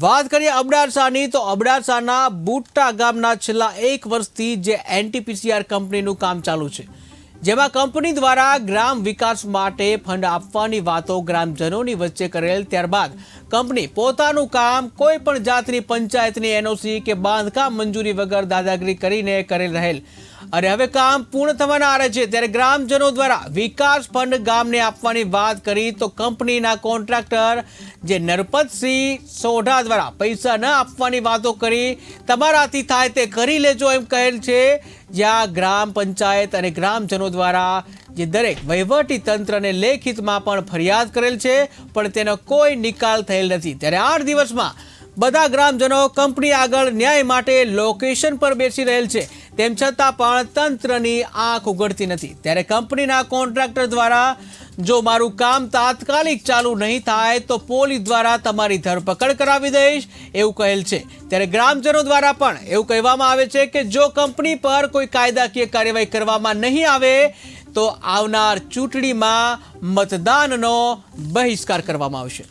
વાત કરીએ અબડાસાની તો અબડાસાના બુટ્ટા ગામના છેલ્લા એક વર્ષથી જે એનટીપીસીઆર કંપનીનું કામ ચાલુ છે. જેમાં કંપની દ્વારા ગ્રામ વિકાસ માટે ફંડ આપવાની વાતો ગ્રામજનોની વચ્ચે કરેલ ત્યારબાદ કંપની પોતાનું કામ કોઈ પણ જાતની પંચાયતની એનઓસી કે બાંધકામ મંજૂરી વગર દાદાગીરી કરીને કરેલ રહેલ. અને હવે કામ પૂર્ણ થવાના આરે છે, ત્યારે ગ્રામજનો દ્વારા વિકાસ ફંડ ગામને આપવાની વાત કરી તો કંપનીના કોન્ટ્રાક્ટર જે નરપતસિંહ સોઢા દ્વારા પૈસા ન આપવાની વાતો કરી, તમારાથી થાય તે કરી લેજો એમ કહેલ છે. જ્યાં ગ્રામ પંચાયત અને ગ્રામજનો દ્વારા, જે દરેક વહીવટી તંત્રને લેખિતમાં પણ ફરિયાદ કરેલ છે, પણ તેનો કોઈ નિકાલ થયેલ નથી. ત્યારે આઠ દિવસમાં બધા ગ્રામજનો કંપની આગળ ન્યાય માટે લોકેશન પર બેસી રહેલ છે. તેમ છતાં પણ તંત્રની આંખ ઉગડતી નથી. ત્યારે કંપનીના કોન્ટ્રાક્ટર દ્વારા જો મારું કામ તાત્કાલિક ચાલુ નહીં થાય તો પોલીસ દ્વારા તમારી ધરપકડ કરાવી દઈશ, એવું કહેલ છે. ત્યારે ગ્રામજનો દ્વારા પણ એવું કહેવામાં આવે છે કે જો કંપની પર કોઈ કાયદાકીય કાર્યવાહી કરવામાં નહીં આવે, તો આવનાર ચૂંટણીમાં મતદાનનો બહિષ્કાર કરવામાં આવશે.